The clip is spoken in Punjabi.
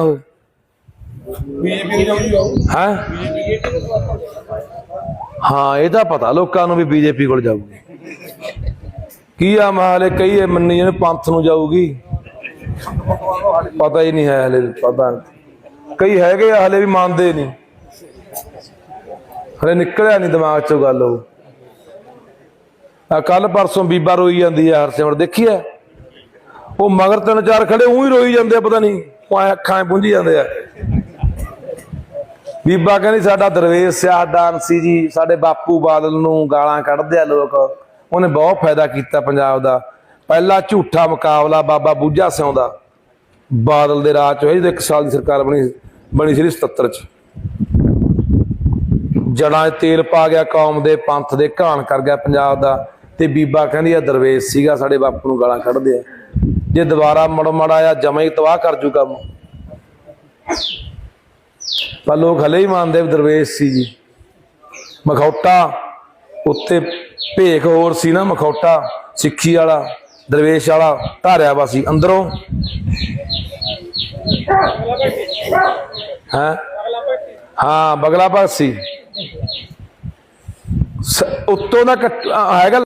ਉਹ ਬੀਜੇਪੀ ਨੂੰ ਜਾਊਗੀ ਹੈ? ਹਾਂ ਇਹ ਤਾਂ ਪਤਾ ਲੋਕਾਂ ਨੂੰ ਵੀ ਬੀਜੇਪੀ ਕੋਲ ਜਾਊਗੀ। ਕੀ ਆ ਮਹਾਲੇ ਕਈ ਇਹ ਮੰਨੀ ਜਾਂਦੇ ਪੰਥ ਨੂੰ ਜਾਊਗੀ। ਪਤਾ ਹੀ ਨਹੀਂ ਹੈ ਹਲੇ ਪਤਾ ਕਈ ਹੈਗੇ ਆ ਹਲੇ ਵੀ ਮੰਨਦੇ ਨਹੀਂ। ਹਲੇ ਨਿਕਲਿਆ ਨਹੀਂ ਦਿਮਾਗ ਚੋਂ ਗੱਲ ਉਹ। ਆ ਕੱਲ ਪਰਸੋਂ ਬੀਬਾ ਰੋਈ ਜਾਂਦੀ ਆ ਹਰਸਿਮਰ ਦੇਖੀਆ ਉਹ ਮਗਰ ਤਿੰਨ ਚਾਰ ਖੜੇ ਉਹੀ ਰੋਈ ਜਾਂਦੇ ਆ, ਪਤਾ ਨਹੀਂ। ਉਹ ਅੱਖਾਂ 'ਚ ਪੁੰਝੀ ਜਾਂਦੇ ਆ। ਬੀਬਾ ਕਹਿੰਦੀ, ਸਾਡਾ ਦਰਵੇਸ਼ ਸਿਆ ਸੀ ਜੀ, ਸਾਡੇ ਬਾਪੂ ਬਾਦਲ ਨੂੰ ਗਾਲਾਂ ਕੱਢਦੇ ਆ ਲੋਕ। ਉਹਨੇ ਬਹੁਤ ਫਾਇਦਾ ਕੀਤਾ ਪੰਜਾਬ ਦਾ। ਪਹਿਲਾ ਝੂਠਾ ਮੁਕਾਬਲਾ ਬਾਬਾ ਬੂਝਾ ਸਿਉਂ ਦਾ। ਬਾਦਲ ਦੇ ਰਾਜ ਚ ਹੋਇਆ ਜਦੋਂ ਇੱਕ ਸਾਲ ਦੀ ਸਰਕਾਰ ਬਣੀ ਬਣੀ ਸੀ 77 ਚ। ਜੜਾਂ 'ਚ ਤੇਲ ਪਾ ਗਿਆ, ਕੌਮ ਦੇ ਪੰਥ ਦੇ ਘਾਣ ਕਰ ਗਿਆ ਪੰਜਾਬ ਦਾ। ਤੇ ਬੀਬਾ ਕਹਿੰਦੀ ਆ ਦਰਵੇਸ਼ ਸੀਗਾ, ਸਾਡੇ ਬਾਪੂ ਨੂੰ ਗਾਲਾਂ ਕੱਢਦੇ ਆ। ਜੇ ਦੁਬਾਰਾ ਮੜ ਮੜਾਇਆ ਜਮਾ ਹੀ ਤਬਾਹ ਕਰ ਜੂ ਕੰਮ ਪਰ ਲੋਕ ਹਲੇ ਹੀ ਮੰਨਦੇ ਦਰਵੇਸ਼ ਸੀ ਜੀ। ਮਖੌਟਾ ਉੱਤੇ ਭੇਖ ਹੋਰ ਸੀ ਨਾ ਮਖੌਟਾ, ਸਿੱਖੀ ਵਾਲਾ, ਦਰਵੇਸ਼ ਵਾਲਾ, ਧਾਰਿਆ ਵਾ ਸੀ ਅੰਦਰੋਂ। ਹਾਂ? ਹਾਂ, ਬਗਲਾ ਭਗਤ ਸੀ। ਉੱਤੋਂ ਦਾ ਕੱਟ- ਹੈਗਾ